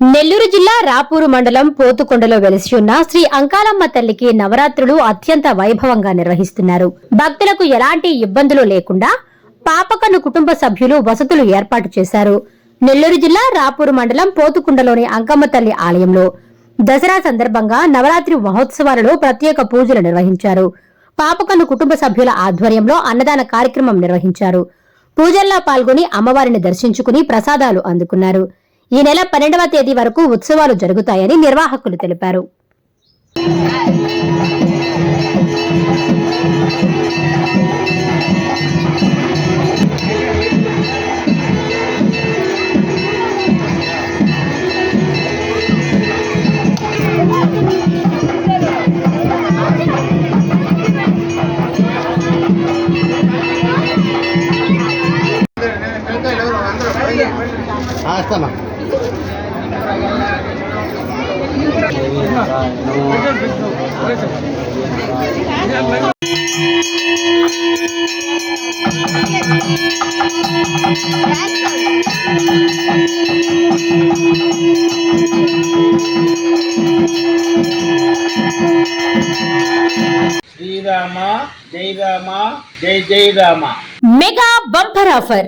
నెల్లూరు జిల్లా రాపూరు మండలం పోతుకొండలో వెలిసి ఉన్న శ్రీ అంకాలమ్మ తల్లికి నవరాత్రులు అత్యంత వైభవంగా నిర్వహిస్తున్నారు. భక్తులకు ఎలాంటి ఇబ్బందులు లేకుండా పాపకన్ను కుటుంబ సభ్యులు వసతులు ఏర్పాటు చేశారు. నెల్లూరు జిల్లా రాపూరు మండలం పోతుకొండలోని అంకమ్మ తల్లి ఆలయంలో దసరా సందర్భంగా నవరాత్రి మహోత్సవాలలో ప్రత్యేక పూజలు నిర్వహించారు. పాపకన్ను కుటుంబ సభ్యుల ఆధ్వర్యంలో అన్నదాన కార్యక్రమం నిర్వహించారు. పూజల్లో పాల్గొని అమ్మవారిని దర్శించుకుని ప్రసాదాలు అందుకున్నారు. ఈ నెల పన్నెండవ తేదీ వరకు ఉత్సవాలు జరుగుతాయని నిర్వాహకులు తెలిపారు. వస్తామా శ్రీరామ జై రామ జై జై రామ మెగా బంపర్ ఆఫర్